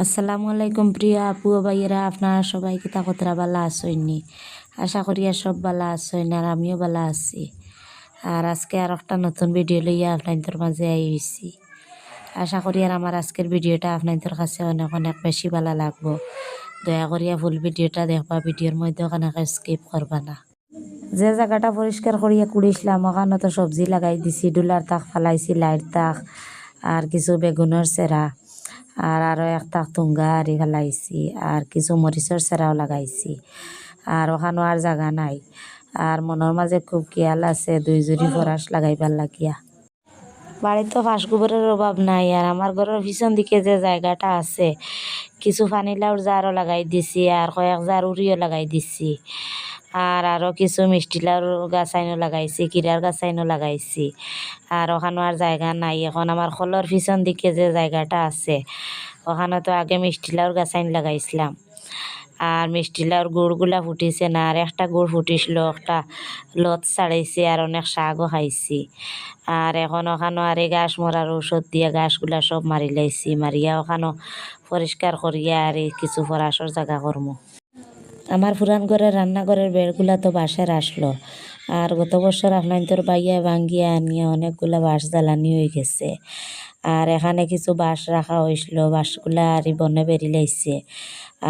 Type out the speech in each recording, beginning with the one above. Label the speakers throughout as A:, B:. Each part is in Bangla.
A: আসসালামু আলাইকুম প্রিয় আপু ভাইয়েরা, আপনারা সবাই কিতা কতরা বালা আসইনি আশা করি আর সব বালা আসইন আর আমিও বালা আছি। আর আজকে আর একটা নতুন ভিডিও লইয়া আপনাদের মাঝে আইছি। আশা করি আর আমার আজকের ভিডিওটা আপনাদের কাছে অনেক অনেক বেশি ভালো লাগবো। দয়া করিয়া ফুল ভিডিওটা দেখবা ভিডিওর মধ্যে ওখানে স্কিপ করবা না। যে জায়গাটা পরিষ্কার করিয়া কুড়িছিলাম, ওখানে তো সবজি লাগাই দিছি ডুলার তাক ফালাইছি লাইট তাক, আর কিছু বেগুনের চেরা আর আরও এক তাক তুঙ্গা আরি ফেলাইছি, আর কিছু মরিচর চেরাও লাগাইছি। আর ওখানেও আর জায়গা নাই। আর মনের মাঝে খুব খেয়াল আছে দুই জুড়ি ফরাস লাগাইবার লাগিয়া। বাড়িতে ফাঁস গোবরের অভাব নাই, আর আমার ঘরের পিছন দিকে যে জায়গাটা আছে, কিছু পানি লাউর জারও লাগাই দিছি, আর কয়েক জার উড়িও লাগাই দিছি। আর আরও কিছু মিষ্টি লাউর গাছাইনও লাগাইছি, কিরার গাছাইনও লাগাইছি। আর ওখানে আর জায়গা নাই। এখন আমার খোলর পিছন দিকে যে জায়গাটা আছে, ওখানে তো আগে মিষ্টি লাউর গাছাইন লাগাইছিলাম। আর মিষ্টি লাউর গুড়গুলা ফুটিছে না, আর একটা গুড় ফুটিছিল, একটা লত ছাড়াইছে, আর অনেক শাকও খাইছি। আর এখন ওখানে আর এই গাছ মরার ঔষধ দিয়ে গাছগুলা সব মারি লাইছি, মারিয়া ওখানে পরিষ্কার করিয়া আর কিছু ফরাসর জায়গা করমু। আমার পুরান ঘরের রান্নাঘরের বেড়গুলা তো বাঁশের আসলো। আর গত বছর আপনার তোর বাইয়া ভাঙ্গিয়া আনিয়া অনেকগুলা বাঁশ জ্বালানি হয়ে গেছে। আর এখানে কিছু বাঁশ রাখা হয়েছিল, বাঁশগুলা আর বনে বেরিয়ে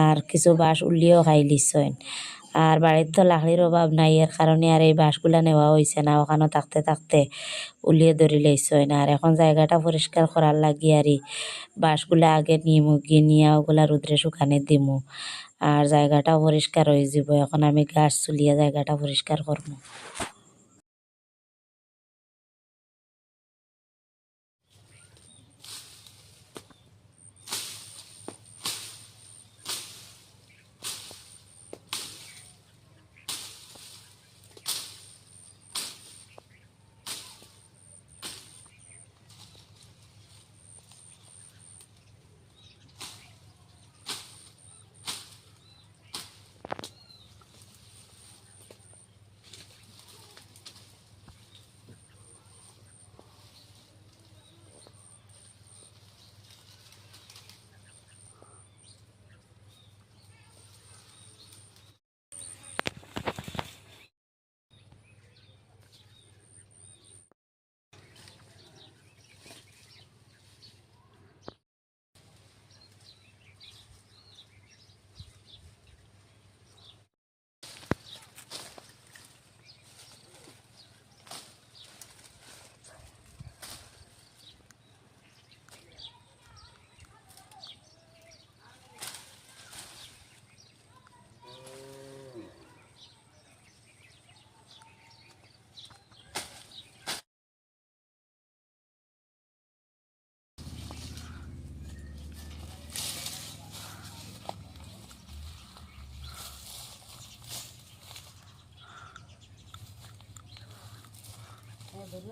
A: আর কিছু বাঁশ উল্লিও খাই আর বাড়ির তো লাকড়ির অভাব নাই, এর কারণে আর এই বাঁশগুলা নেওয়া হয়েছে না ওখানে থাকতে থাকতে উলিয়ে ধরি লাইছেন আর এখন জায়গাটা পরিষ্কার করার লাগি আরই। বাঁশগুলা আগে নিমু, গিয়ে নিয়ে ওগুলা রুদ্রে শুকানে দিমু। আর জায়গাটাও পরিষ্কার হয়ে যাব এখন আমি গাছ চুলিয়া জায়গাটা পরিষ্কার করব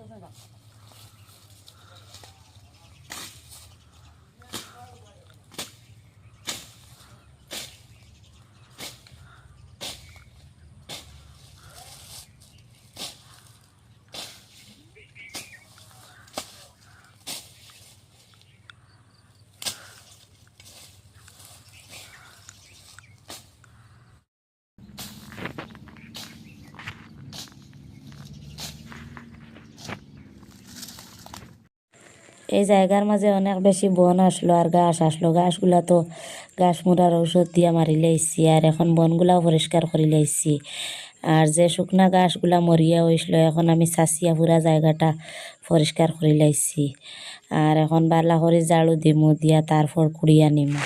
A: 做饭吧。এই জায়গার মাঝে অনেক বেশি বন আসলো আর ঘাস আসলো। ঘাসগুলা তো ঘাস মুড়ার ঔষধ দিয়া মারি লাইছি আর এখন বনগুলাও পরিষ্কার করে লাইছি। আর যে শুকনা ঘাসগুলা মরিয়া হয়েছিল এখন আমি সাঁচিয়া পুরা জায়গাটা পরিষ্কার করে লাইছি। আর এখন বালা করে জাড়ু দিমু দিয়া তারপর কুড়িয়া নিমু।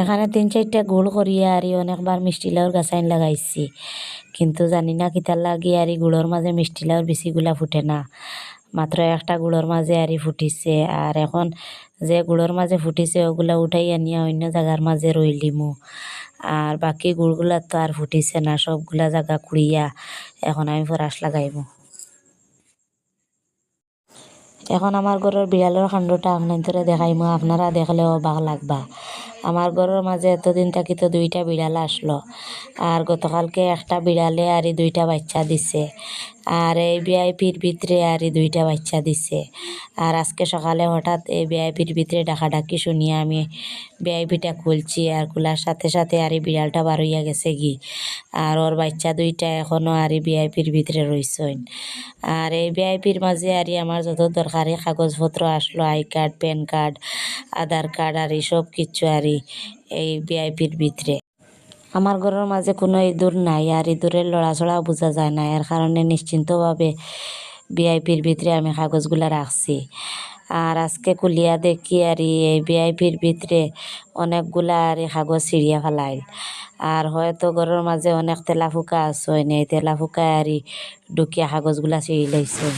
A: এখানে তিন চারটা গোল করিয়া আর অনেকবার মিষ্টি লাউর গাছাইন লাগাইছি। কিন্তু জানি না কিতার লাগি আর গুড়োর মাঝে মিষ্টি লাউর বেশিগুলা ফুটে না। মাত্র একটা গুড়োর মাঝে আরই ফুটিছে আর এখন যে গুড়োর মাঝে ফুটিছে ওগুলা উঠাই আনিয়া অন্য জায়গার মাঝে রইলিমু আর বাকি গুড়গুলা তো আর ফুটিছে না, সবগুলা জায়গা কুড়িয়া এখন আমি ফরাস লাগাইমু এখন আমার ঘরের বিড়ালের কাণ্ডটা আপনাদের দেখাইমু, আপনারা দেখলেও অবাক লাগবা। আমার ঘরের মাঝে এতদিন থাকি তো দুইটা বিড়াল আসলো। আর গতকালকে একটা বিড়ালে আর দুইটা বাচ্চা দিছে। আর এই ভিআইপির ভিতরে আর দুইটা বাচ্চা দিছে। আর আজকে সকালে হঠাৎ এই ভিআইপির ভিতরে ডাকাডাকি শুনিয়ে আমি ভিআইপিটা খুলছি আর খোলার সাথে সাথে আর বিড়ালটা বার হইয়া গেছে গি। আর ওর বাচ্চা দুইটা এখনও আর এই ভিআইপির ভিতরে রইছেন। আর এই ভিআইপির মাঝে আর আমার যত দরকারি কাগজপত্র আসলো, I card, PAN card, Aadhaar card, আর এই সব কিছু আর এই ভিআইপির ভিতরে। আমার ঘরের মাঝে কোনো ইঁদুর নাই আর ইঁদুরের লড়াচড়াও বোঝা যায় না। এর কারণে নিশ্চিন্তভাবে ভিআইপির ভিতরে আমি কাগজগুলা রাখছি। আর আজকে কুলিয়া দেখি আর এই ভিআইপির ভিতরে অনেকগুলা আর এই কাগজ ছিঁড়িয়া ফেলাইল আর হয়তো ঘরের মাঝে অনেক তেলা ফুকা আছে এই তেলা ফুকা আর ঢুকিয়া কাগজগুলা ছিঁড়ি লাইছে।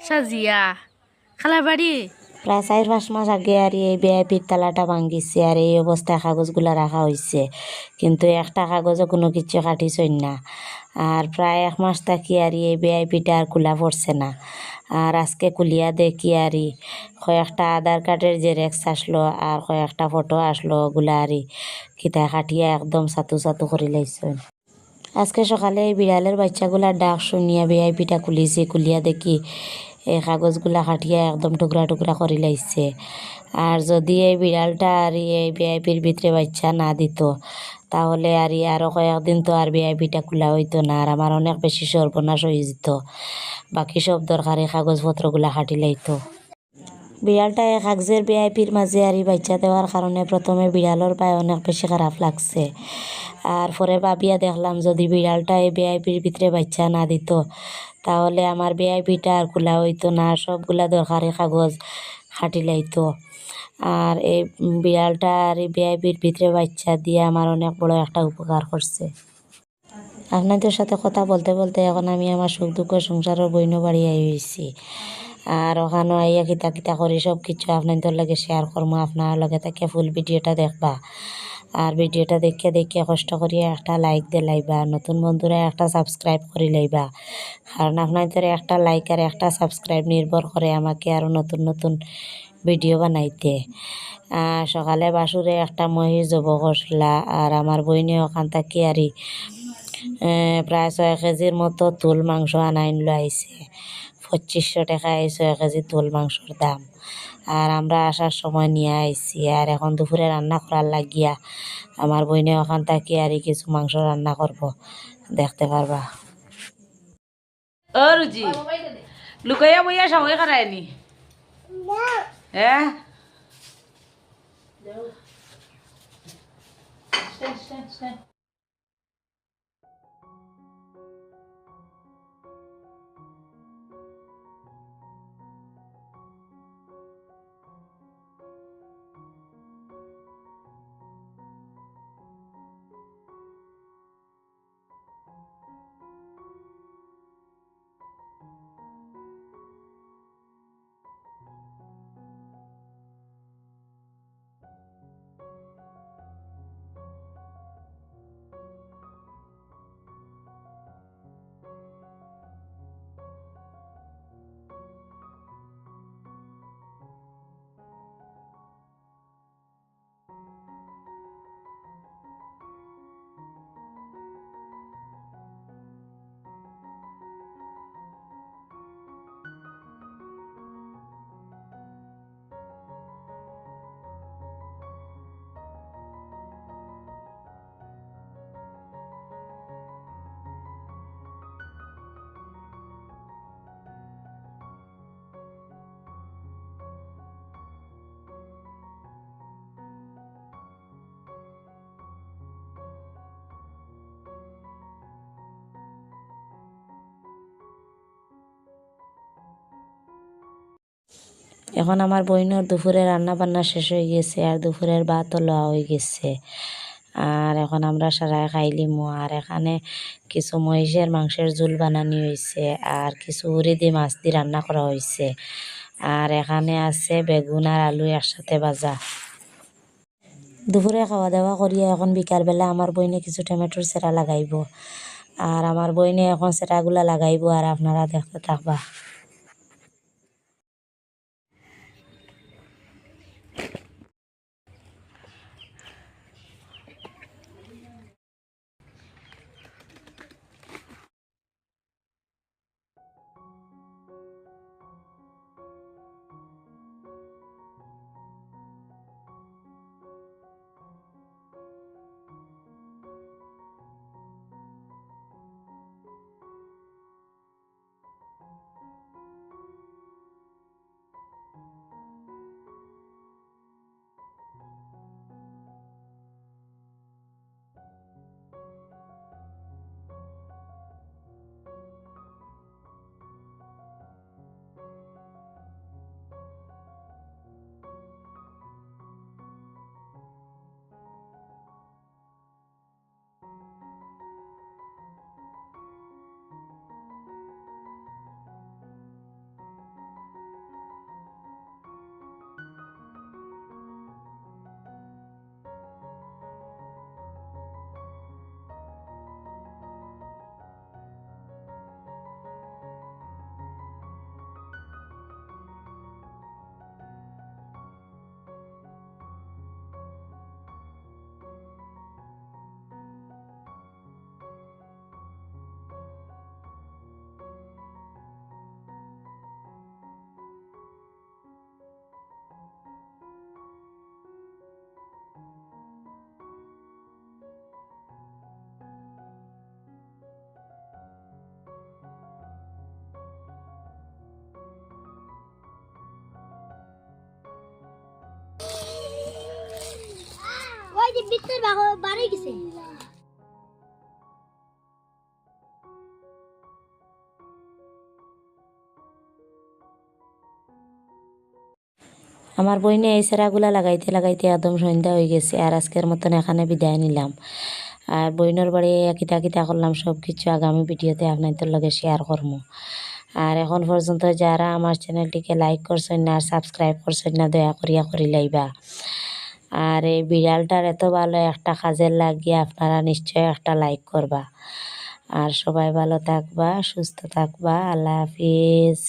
B: সাজিয়া, খালার বাড়ি?
A: প্রায় চার পাঁচ মাস আগে আর এই ভিআইপির তালাটা ভাঙ্গিছে আর এই অবস্থায় কাগজগুলা রাখা হয়েছে কিন্তু একটা কাগজও কোনো কিছু কাটিছই না। আর প্রায় এক মাস থাকি আর এই ভিআইপিটা আর খোলা পড়ছে না। আর আজকে কুলিয়া দেখি আর কয়েকটা আধার কার্ডের জেরেক্স আসলো আর কয়েকটা ফটো আসলো ওগুলা আর কিতা কাটিয়া একদম সাতু সাতু করে লাইছে। আজকে সকালে এই বিড়ালের বাচ্চাগুলার ডাক শুনিয়া ভিআইপিটা খুলিছি, খুলিয়া দেখি এই কাগজগুলা কাটিয়া একদম টুকরা টুকরা করে লাইছে আর যদি এই বিড়ালটা আর এই ভিআইপির ভিতরে বাচ্চা না দিত, তাহলে আর ই আরও কয়েকদিন তো আর ভিআইপিটা খোলা হইতো না আর আমার অনেক বেশি সর্বনাশ হয়ে যেত বাকি সব দরকারি কাগজপত্রগুলা কাটি লাইতো বিড়ালটা এক কাগজের ভিআইপির মাঝে আর বাচ্চা দেওয়ার কারণে প্রথমে বিড়ালের পায়ে অনেক বেশি খারাপ লাগছে। আর পরে ভাবিয়া দেখলাম যদি বিড়ালটা এই ভিআইপির ভিতরে বাচ্চা না দিত, তাহলে আমার ভিআইপিটা আর খোলা হইতো না সবগুলা দরকারি কাগজ খাটি লাইতো। আর এই বিড়ালটা আর এই ভিআইপির ভিতরে বাচ্চা দিয়ে আমার অনেক বড় একটা উপকার করছে। আপনাদের সাথে কথা বলতে বলতে এখন আমি আমার সুখ দুঃখ সংসারের বইন বাড়ি আই হয়েছি আর ওখানে আইয়া কিতা কিতা করি সব কিছু আপনাদের লগে শেয়ার করব আপনার লগে তাকে ফুল ভিডিওটা দেখবা। আর ভিডিওটা দেখে দেখে কষ্ট করিয়া একটা লাইক দিয়ে লাইবা। নতুন বন্ধুরা একটা সাবস্ক্রাইব করে লাইবা। কারণ আপনাদের একটা লাইক আর একটা সাবস্ক্রাইব নির্ভর করে আমাকে আরও নতুন নতুন ভিডিও বানাইতে। সকালে বাসুরে একটা মহিষ জব করলা আর আমার বইনে ওখান থাকি আরই প্রায় ছয় কেজির মতো তুল মাংস আনাইন লো আইছে। পঁচিশশো টাকা এই ছয় কেজি তুল মাংসর দাম। আর আমরা আসার সময় নিয়ে আইছি। আর এখন দুপুরে রান্না করার লাগিয়া আমার বইনে ওখান থাকি আর কিছু মাংস রান্না করব। দেখতে পারবা।
B: ও রুজি লুকাইয়া বইয়া সময় হ্যাঁ
A: এখন আমার বইনের দুপুরে রান্না বান্না শেষ হয়ে গেছে, আর দুপুরের ভাতও লওয়া হয়ে গেছে। আর এখন আমরা সারাই খাইলিমু, আর এখানে কিছু মহিষের মাংসের ঝোল বানানি হয়েছে আর কিছু উড়ি দিয়ে মাছ দিয়ে রান্না করা হয়েছে আর এখানে আছে বেগুন আর আলু একসাথে ভাজা। দুপুরে খাওয়া দাওয়া করিয়া এখন বিকালবেলা আমার বইনে কিছু টমেটোর সেরা লাগাইব। আর আমার বইনে এখন সেরাগুলা লাগাইব, আর আপনারা দেখতে থাকবা।
C: যে বিত্তের বাড়ি গেছে
A: আমার বইনে এই সেরাগুলা লাগাইতে লাগাইতে একদম সন্ধ্যা হয়ে গেছে, আর আজকের মতন এখানে বিদায় নিলাম। আর বইনের বাড়ি কিতা কিতা করলাম সব কিছু আগামী ভিডিওতে আপনাদের লগে শেয়ার করব। আর এখন পর্যন্ত যারা আমার চ্যানেলটিকে লাইক করছেন না, আর সাবস্ক্রাইব করছেন না, দয়া করিয়া করি লাইবা। আর এই বিড়ালটার এত ভালো একটা কাজের লাগিয়ে আপনারা নিশ্চয় একটা লাইক করবা। আর সবাই ভালো থাকবা, সুস্থ থাকবা, আল্লাহ হাফিজ।